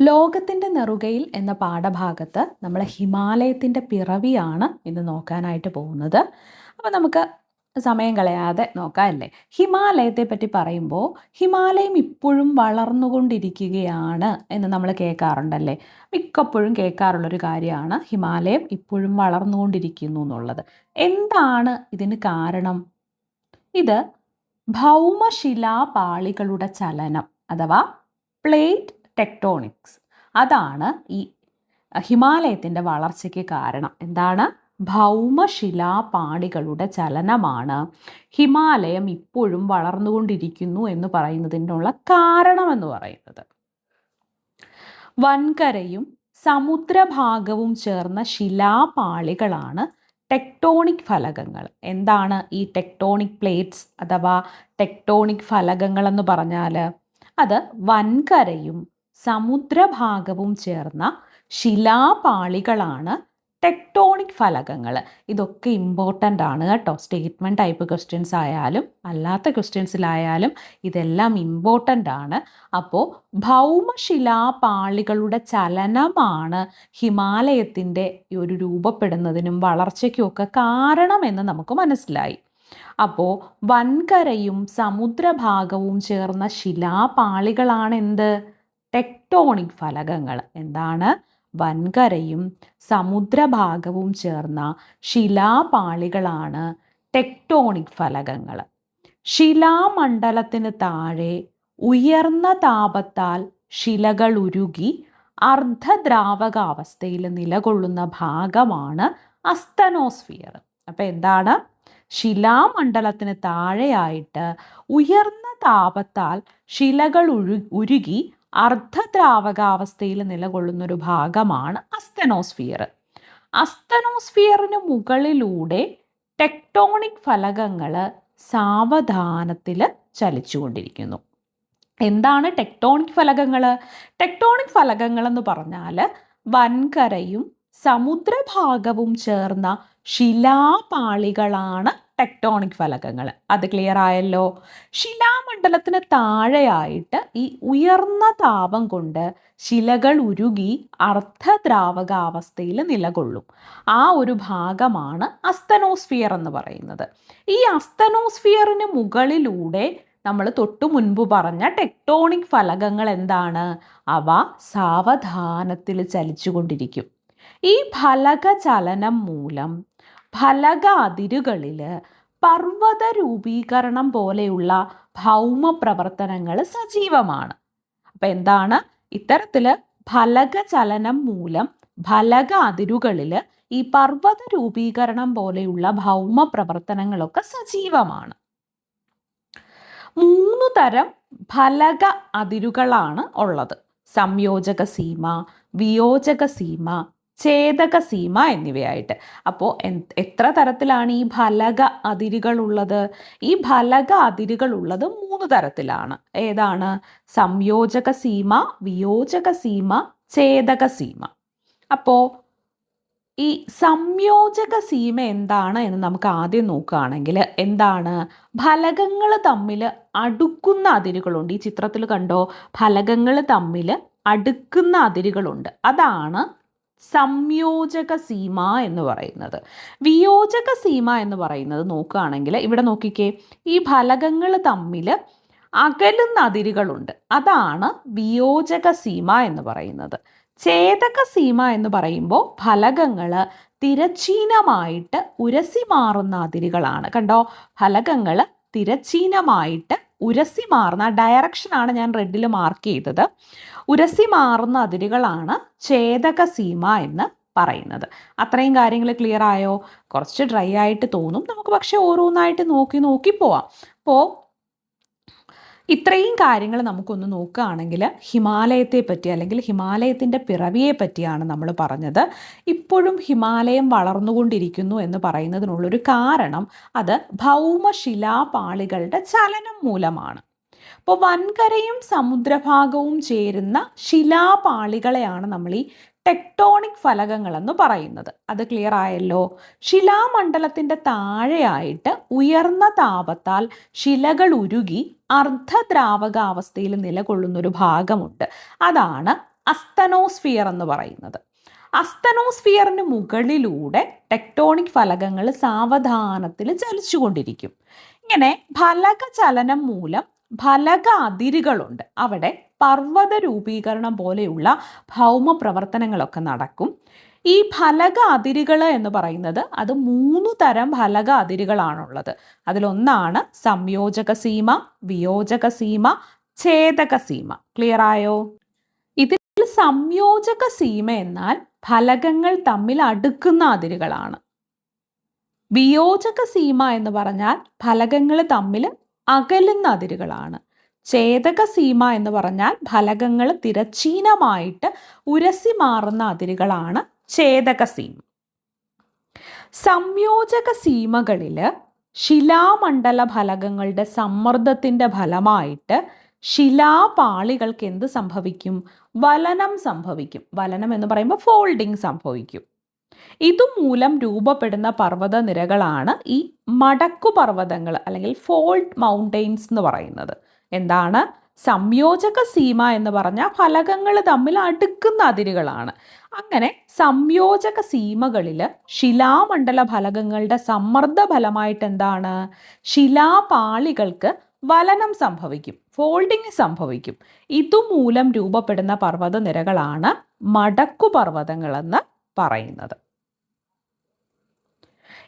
ലോകത്തിന്റെ നെറുകയിൽ എന്ന പാഠഭാഗത്ത് നമ്മൾ ഹിമാലയത്തിന്റെ പിറവിയാണ് ഇന്ന് നോക്കാനായിട്ട് പോകുന്നത്. അപ്പോൾ നമുക്ക് സമയം കളയാതെ നോക്കാം അല്ലേ ഹിമാലയത്തെ പറ്റി പറയുമ്പോൾ ഹിമാലയം ഇപ്പോഴും വളർന്നുകൊണ്ടിരിക്കുകയാണ് എന്ന് നമ്മൾ കേൾക്കാറുണ്ടല്ലേ? മിക്കപ്പോഴും കേൾക്കാറുള്ളൊരു കാര്യമാണ് ഹിമാലയം ഇപ്പോഴും വളർന്നുകൊണ്ടിരിക്കുന്നു എന്നുള്ളത്. എന്താണ് ഇതിന് കാരണം? ഇത് ഭൗമശിലാപാളികളുടെ ചലനം അഥവാ പ്ലേറ്റ് ടെക്ടോണിക്സ്. അതാണ് ഈ ഹിമാലയത്തിന്റെ വളർച്ചയ്ക്ക് കാരണം. എന്താണ്? ഭൗമശിലാപാടികളുടെ ചലനമാണ്. ഹിമാലയം ഇപ്പോഴും വളർന്നുകൊണ്ടിരിക്കുന്നു എന്ന് പറയുന്നതിനുള്ള കാരണമെന്ന് പറയുന്നത്. വൻകരയും സമുദ്രഭാഗവും ചേർന്ന ശിലാപാളികളാണ് ടെക്ടോണിക് ഫലകങ്ങൾ. എന്താണ് ഈ ടെക്ടോണിക് പ്ലേറ്റ്സ് അഥവാ ടെക്ടോണിക് ഫലകങ്ങൾ എന്ന് പറഞ്ഞാൽ അത് വൻകരയും സമുദ്രഭാഗവും ചേർന്ന ശിലാപാളികളാണ് ടെക്ടോണിക് ഫലകങ്ങൾ. ഇതൊക്കെ ഇമ്പോർട്ടന്റ് ആണ് കേട്ടോ. സ്റ്റേറ്റ്മെന്റ് ടൈപ്പ് ക്വസ്റ്റ്യൻസ് ആയാലും അല്ലാത്ത ക്വസ്റ്റ്യൻസിലായാലും ഇതെല്ലാം ഇമ്പോർട്ടന്റ് ആണ്. അപ്പോൾ ഭൗമശിലാപാളികളുടെ ചലനമാണ് ഹിമാലയത്തിന്റെ ഒരു രൂപപ്പെടുന്നതിനും വളർച്ചയ്ക്കുമൊക്കെ കാരണമെന്ന് നമുക്ക് മനസ്സിലായി. അപ്പോൾ വൻകരയും സമുദ്രഭാഗവും ചേർന്ന ശിലാപാളികളാണ് എന്ത് ടെക്ടോണിക് ഫലകങ്ങൾ. എന്താണ്? വൻകരയും സമുദ്രഭാഗവും ചേർന്ന ശിലാപാളികളാണ് ടെക്ടോണിക് ഫലകങ്ങൾ. ശിലാമണ്ഡലത്തിന് താഴെ ഉയർന്ന താപത്താൽ ശിലകൾ ഉരുകി അർദ്ധദ്രാവകാവസ്ഥയിൽ നിലകൊള്ളുന്ന ഭാഗമാണ് അസ്തനോസ്ഫിയർ. അപ്പം എന്താണ്? ശിലാമണ്ഡലത്തിന് താഴെയായിട്ട് ഉയർന്ന താപത്താൽ ശിലകൾ ഉരു ഉരുകി അർദ്ധദ്രാവകാവസ്ഥയിൽ നിലകൊള്ളുന്നൊരു ഭാഗമാണ് അസ്തനോസ്ഫിയർ. അസ്തനോസ്ഫിയറിന് മുകളിലൂടെ ടെക്ടോണിക് ഫലകങ്ങൾ സാവധാനത്തിൽ ചലിച്ചുകൊണ്ടിരിക്കുന്നു. എന്താണ് ടെക്ടോണിക് ഫലകങ്ങൾ? ടെക്ടോണിക് ഫലകങ്ങൾ എന്ന് പറഞ്ഞാൽ വൻകരയും സമുദ്രഭാഗവും ചേർന്ന ശിലാപാളികളാണ് ടെക്ടോണിക് ഫലകങ്ങൾ അത് ക്ലിയർ ആയല്ലോ? ശിലാമണ്ഡലത്തിന് താഴെയായിട്ട് ഈ ഉയർന്ന താപം കൊണ്ട് ശിലകൾ ഉരുകി അർദ്ധദ്രാവകാവസ്ഥയിൽ നിലകൊള്ളും. ആ ഒരു ഭാഗമാണ് അസ്തനോസ്ഫിയർ എന്ന് പറയുന്നത്. ഈ അസ്തനോസ്ഫിയറിന് മുകളിലൂടെ നമ്മൾ തൊട്ടു മുൻപ് പറഞ്ഞ ടെക്ടോണിക് ഫലകങ്ങൾ എന്താണ്? അവ സാവധാനത്തിൽ ചലിച്ചുകൊണ്ടിരിക്കും. ഈ ഫലക ചലനം മൂലം ഫലക അതിരുകളിൽ പർവത രൂപീകരണം പോലെയുള്ള ഭൗമ പ്രവർത്തനങ്ങൾ സജീവമാണ്. അപ്പം എന്താണ്? ഇത്തരത്തിൽ ഫലക ചലനം മൂലം ഫലക അതിരുകളിൽ ഈ പർവത രൂപീകരണം പോലെയുള്ള ഭൗമ പ്രവർത്തനങ്ങളൊക്കെ സജീവമാണ്. മൂന്ന് തരം ഫലക അതിരുകളാണ് ഉള്ളത്. സംയോജക സീമ വിയോജക സീമ ഛേദക സീമ എന്നിവയായിട്ട്. അപ്പോൾ എത്ര തരത്തിലാണ് ഈ ഫലക അതിരുകളുള്ളത് ഈ ഫലക അതിരുകളുള്ളത് മൂന്ന് തരത്തിലാണ്. ഏതാണ്? സംയോജക സീമ വിയോജക സീമ ഛേദക സീമ. അപ്പോൾ ഈ സംയോജക സീമ എന്താണ് എന്ന് നമുക്ക് ആദ്യം നോക്കുകയാണെങ്കിൽ എന്താണ്? ഫലകങ്ങൾ തമ്മിൽ അടുക്കുന്ന അതിരുകളുണ്ട്. ഈ ചിത്രത്തിൽ കണ്ടോ? ഫലകങ്ങൾ തമ്മിൽ അടുക്കുന്ന അതിരുകളുണ്ട്. അതാണ് സംയോജക സീമ എന്ന് പറയുന്നത്. വിയോജക സീമ എന്ന് പറയുന്നത് നോക്കുകയാണെങ്കിൽ ഇവിടെ നോക്കിക്കേ ഈ ഫലകങ്ങൾ തമ്മിൽ അകലുന്ന അതിരുകളുണ്ട്. അതാണ് വിയോജക സീമ എന്ന് പറയുന്നത്. ഛേദക സീമ എന്ന് പറയുമ്പോൾ ഫലകങ്ങൾ തിരച്ചീനമായിട്ട് ഉരസി മാറുന്ന അതിരുകളാണ്. കണ്ടോ? ഫലകങ്ങൾ തിരച്ചീനമായിട്ട് ഉരസി മാറുന്ന ഡയറക്ഷനാണ് ഞാൻ റെഡിൽ മാർക്ക് ചെയ്തത്. ഉരസി മാറുന്ന അതിരുകളാണ് ഛേദക സീമ എന്ന് പറയുന്നത്. അത്രയും കാര്യങ്ങൾ ക്ലിയർ ആയോ? കുറച്ച് ഡ്രൈ ആയിട്ട് തോന്നും. നമുക്ക് പക്ഷേ ഓരോന്നായിട്ട് നോക്കി നോക്കി പോവാം. അപ്പോൾ ഇത്രയും കാര്യങ്ങൾ നമുക്കൊന്ന് നോക്കുകയാണെങ്കിൽ ഹിമാലയത്തെ പറ്റി അല്ലെങ്കിൽ ഹിമാലയത്തിന്റെ പിറവിയെ പറ്റിയാണ് നമ്മൾ പറഞ്ഞത്. ഇപ്പോഴും ഹിമാലയം വളർന്നുകൊണ്ടിരിക്കുന്നു എന്ന് പറയുന്നതിനുള്ളൊരു കാരണം അത് ഭൗമശിലാപാളികളുടെ ചലനം മൂലമാണ്. അപ്പോൾ വൻകരയും സമുദ്രഭാഗവും ചേരുന്ന ശിലാപാളികളെയാണ് നമ്മൾ ഈ ടെക്ടോണിക് ഫലകങ്ങളെന്ന് പറയുന്നത്. അത് ക്ലിയർ ആയല്ലോ? ശിലാമണ്ഡലത്തിന്റെ താഴെയായിട്ട് ഉയർന്ന താപത്താൽ ശിലകൾ ഉരുകി അർദ്ധദ്രാവകാവസ്ഥയിൽ നിലകൊള്ളുന്ന ഒരു ഭാഗമുണ്ട്. അതാണ് അസ്തനോസ്ഫിയർ എന്ന് പറയുന്നത്. അസ്തനോസ്ഫിയറിന് മുകളിലൂടെ ടെക്ടോണിക് ഫലകങ്ങൾ സാവധാനത്തിൽ ചലിച്ചുകൊണ്ടിരിക്കും. ഇങ്ങനെ ഫലക ചലനം മൂലം ഫലക അതിരുകളുണ്ട് അവിടെ പർവത രൂപീകരണം പോലെയുള്ള ഭൗമ പ്രവർത്തനങ്ങളൊക്കെ നടക്കും. ഈ ഫലക അതിരുകൾ എന്ന് പറയുന്നത് അത് മൂന്ന് തരം ഫലക അതിരുകളാണുള്ളത് അതിലൊന്നാണ് സംയോജക സീമ വിയോജക സീമ ഛേദക സീമ ക്ലിയർ ആയോ? ഇതിൽ സംയോജക സീമ എന്നാൽ ഫലകങ്ങൾ തമ്മിൽ അടുക്കുന്ന അതിരുകളാണ്. വിയോജക സീമ എന്ന് പറഞ്ഞാൽ ഫലകങ്ങൾ തമ്മിൽ അകലുന്ന അതിരുകളാണ്. ഛേദക സീമ എന്ന് പറഞ്ഞാൽ ഫലകങ്ങൾ തിരച്ചീനമായിട്ട് ഉരസി മാറുന്ന അതിരുകളാണ് ഛേദക സീമ. സംയോജക സീമകളിൽ ശിലാമണ്ഡല ഫലകങ്ങളുടെ സമ്മർദ്ദത്തിന്റെ ഫലമായിട്ട് ശിലാപാളികൾക്ക് എന്ത് സംഭവിക്കും? വലനം സംഭവിക്കും. വലനം എന്ന് പറയുമ്പോൾ ഫോൾഡിങ് സംഭവിക്കും. ഇതുമൂലം രൂപപ്പെടുന്ന പർവത നിരകളാണ് ഈ മടക്കു പർവതങ്ങൾ അല്ലെങ്കിൽ ഫോൾട്ട് മൗണ്ടെയ്ൻസ് എന്ന് പറയുന്നത്. എന്താണ്? സംയോജക സീമ എന്ന് പറഞ്ഞാൽ ഫലകങ്ങൾ തമ്മിൽ അടുക്കുന്ന അതിരുകളാണ്. അങ്ങനെ സംയോജക സീമകളിൽ ശിലാമണ്ഡല ഫലകങ്ങളുടെ സമ്മർദ്ദ ഫലമായിട്ട് എന്താണ്? ശിലാപാളികൾക്ക് വലനം സംഭവിക്കും ഫോൾഡിങ് സംഭവിക്കും. ഇതുമൂലം രൂപപ്പെടുന്ന പർവത നിരകളാണ് മടക്കു പർവതങ്ങളെന്ന് പറയുന്നത്.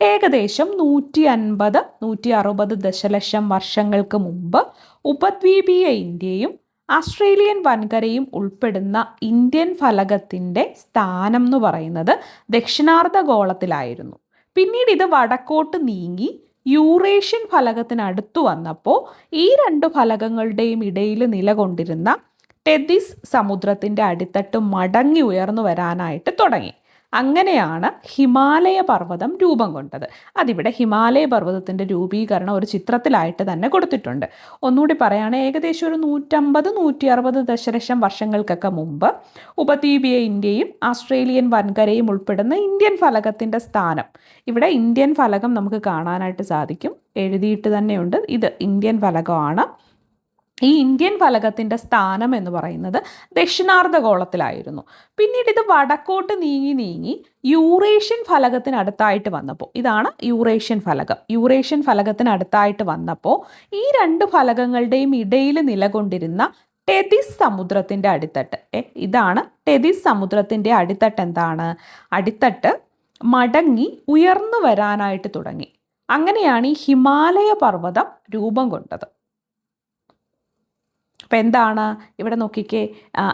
ഏകദേശം നൂറ്റി അൻപത് നൂറ്റി അറുപത് ദശലക്ഷം വർഷങ്ങൾക്ക് മുമ്പ് ഉപദ്വീപീയ ഇന്ത്യയും ആസ്ട്രേലിയൻ വൻകരയും ഉൾപ്പെടുന്ന ഇന്ത്യൻ ഫലകത്തിന്റെ സ്ഥാനം എന്ന് പറയുന്നത് ദക്ഷിണാർദ്ധഗോളത്തിലായിരുന്നു പിന്നീട് ഇത് വടക്കോട്ട് നീങ്ങി യൂറേഷ്യൻ ഫലകത്തിനടുത്തു വന്നപ്പോൾ ഈ രണ്ട് ഫലകങ്ങളുടെയും ഇടയിൽ നിലകൊണ്ടിരുന്ന ടെതിസ് സമുദ്രത്തിന്റെ അടിത്തട്ട് മടങ്ങി ഉയർന്നു വരാനായിട്ട് തുടങ്ങി. അങ്ങനെയാണ് ഹിമാലയ പർവതം രൂപം കൊണ്ടത്. അതിവിടെ ഹിമാലയ പർവതത്തിന്റെ രൂപീകരണം ഒരു ചിത്രത്തിലായിട്ട് തന്നെ കൊടുത്തിട്ടുണ്ട്. ഒന്നുകൂടി പറയുകയാണെങ്കിൽ ഏകദേശം ഒരു നൂറ്റമ്പത് നൂറ്റി അറുപത് ദശലക്ഷം വർഷങ്ങൾക്കൊക്കെ മുമ്പ് ഉപദ്വീപീയ ഇന്ത്യയും ആസ്ട്രേലിയൻ വൻകരയും ഉൾപ്പെടുന്ന ഇന്ത്യൻ ഫലകത്തിന്റെ സ്ഥാനം. ഇവിടെ ഇന്ത്യൻ ഫലകം നമുക്ക് കാണാനായിട്ട് സാധിക്കും. എഴുതിയിട്ട് തന്നെയുണ്ട്. ഇത് ഇന്ത്യൻ ഫലകമാണ്. ഈ ഇന്ത്യൻ ഫലകത്തിന്റെ സ്ഥാനം എന്ന് പറയുന്നത് ദക്ഷിണാർദ്ധഗോളത്തിലായിരുന്നു. പിന്നീട് ഇത് വടക്കോട്ട് നീങ്ങി നീങ്ങി യൂറേഷ്യൻ ഫലകത്തിനടുത്തായിട്ട് വന്നപ്പോൾ ഇതാണ് യൂറേഷ്യൻ ഫലകം. യൂറേഷ്യൻ ഫലകത്തിനടുത്തായിട്ട് വന്നപ്പോൾ ഈ രണ്ട് ഫലകങ്ങളുടെയും ഇടയിൽ നിലകൊണ്ടിരുന്ന ടെതിസ് സമുദ്രത്തിന്റെ അടിത്തട്ട് ഇതാണ് ടെതിസ് സമുദ്രത്തിന്റെ അടിത്തട്ട് എന്താണ്? അടിത്തട്ട് മടങ്ങി ഉയർന്നു വരാനായിട്ട് തുടങ്ങി. അങ്ങനെയാണ് ഈ ഹിമാലയ പർവതം രൂപം കൊണ്ടത്. അപ്പോൾ എന്താണ്? ഇവിടെ നോക്കിക്കേ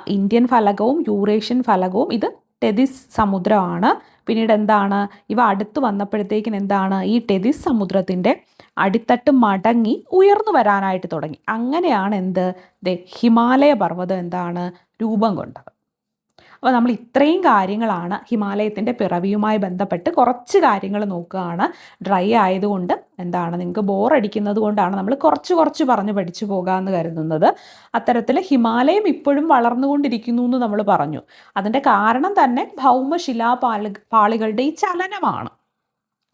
ഇന്ത്യൻ ഫലകവും യൂറേഷ്യൻ ഫലകവും ഇത് ടെതിസ് സമുദ്രമാണ്. പിന്നീട് എന്താണ്? ഇവ അടുത്ത് വന്നപ്പോഴത്തേക്കിന് എന്താണ്? ഈ ടെതിസ് സമുദ്രത്തിന്റെ അടിത്തട്ട് മടങ്ങി ഉയർന്നു വരാനായിട്ട് തുടങ്ങി. അങ്ങനെയാണ് എന്ത്? ഹിമാലയ പർവതം എന്താണ്? രൂപം കൊണ്ടത്. അപ്പോൾ നമ്മൾ ഇത്രയും കാര്യങ്ങളാണ് ഹിമാലയത്തിന്റെ പിറവിയുമായി ബന്ധപ്പെട്ട് കുറച്ച് കാര്യങ്ങൾ നോക്കുകയാണ്. ഡ്രൈ ആയതുകൊണ്ട് എന്താണ് നിങ്ങൾക്ക് ബോറടിക്കുന്നത് കൊണ്ടാണ് നമ്മൾ കുറച്ച് കുറച്ച് പറഞ്ഞ് പഠിച്ചു പോകാമെന്ന് കരുതുന്നത്. അത്തരത്തിൽ ഹിമാലയം ഇപ്പോഴും വളർന്നുകൊണ്ടിരിക്കുന്നു എന്ന് നമ്മൾ പറഞ്ഞു. അതിന്റെ കാരണം തന്നെ ഭൗമശിലാ പാളികളുടെ ഈ ചലനമാണ്.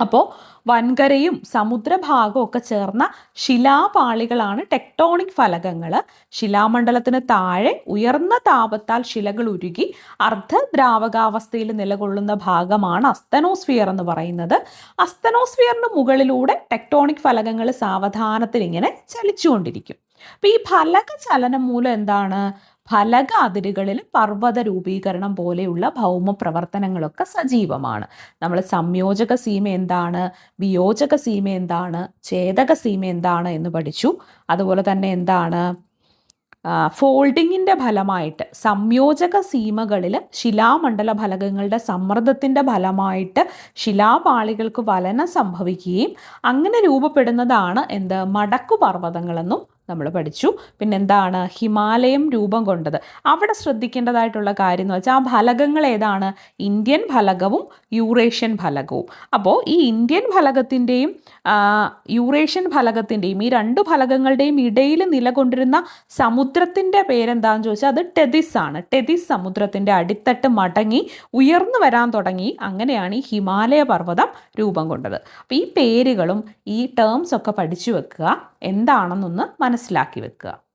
അപ്പോൾ വൻകരയും സമുദ്രഭാഗവും ഒക്കെ ചേർന്ന ശിലാപാളികളാണ് ടെക്ടോണിക് ഫലകങ്ങൾ ശിലാമണ്ഡലത്തിന് താഴെ ഉയർന്ന താപത്താൽ ശിലകൾ ഉരുകി അർദ്ധദ്രാവകാവസ്ഥയിൽ നിലകൊള്ളുന്ന ഭാഗമാണ് അസ്തനോസ്ഫിയർ എന്ന് പറയുന്നത്. അസ്തനോസ്ഫിയറിന് മുകളിലൂടെ ടെക്ടോണിക് ഫലകങ്ങൾ സാവധാനത്തിൽ ഇങ്ങനെ ചലിച്ചുകൊണ്ടിരിക്കും. അപ്പോൾ ഈ ഫലക ചലനം മൂലം എന്താണ്? ഫലക അതിരുകളിൽ പർവത രൂപീകരണം പോലെയുള്ള ഭൗമ പ്രവർത്തനങ്ങളൊക്കെ സജീവമാണ്. നമ്മൾ സംയോജക സീമ എന്താണ്? വിയോജക സീമ എന്താണ്? ഛേദക സീമ എന്താണ് എന്ന് പഠിച്ചു. അതുപോലെ തന്നെ എന്താണ്? ഫോൾഡിങ്ങിന്റെ ഫലമായിട്ട് സംയോജക സീമകളിൽ ശിലാമണ്ഡല ഫലകങ്ങളുടെ സമ്മർദ്ദത്തിന്റെ ഫലമായിട്ട് ശിലാപാളികൾക്ക് വലനം സംഭവിക്കുകയും അങ്ങനെ രൂപപ്പെടുന്നതാണ് എന്ത്? മടക്കു പർവതങ്ങളെന്നും നമ്മൾ പഠിച്ചു. പിന്നെ എന്താണ് ഹിമാലയം രൂപം കൊണ്ടത്. അവിടെ ശ്രദ്ധിക്കേണ്ടതായിട്ടുള്ള കാര്യം എന്ന് വെച്ചാൽ ആ ഫലകങ്ങൾ ഏതാണ്? ഇന്ത്യൻ ഫലകവും യൂറേഷ്യൻ ഫലകവും. അപ്പോൾ ഈ ഇന്ത്യൻ ഫലകത്തിന്റെയും യൂറേഷ്യൻ ഫലകത്തിന്റെയും ഈ രണ്ട് ഫലകങ്ങളുടെയും ഇടയിൽ നിലകൊണ്ടിരുന്ന സമുദ്രത്തിന്റെ പേരെന്താണെന്ന് ചോദിച്ചാൽ അത് ടെതിസ് ആണ്. ടെതിസ് സമുദ്രത്തിന്റെ അടിത്തട്ട് മടങ്ങി ഉയർന്നു വരാൻ തുടങ്ങി. അങ്ങനെയാണ് ഈ ഹിമാലയ പർവതം രൂപം കൊണ്ടത്. അപ്പോൾ ഈ പേരുകളും ഈ ടേംസ് ഒക്കെ പഠിച്ചു വെക്കുക. എന്താണെന്നൊന്ന് മനസ്സിലാക്കി വെക്കുക.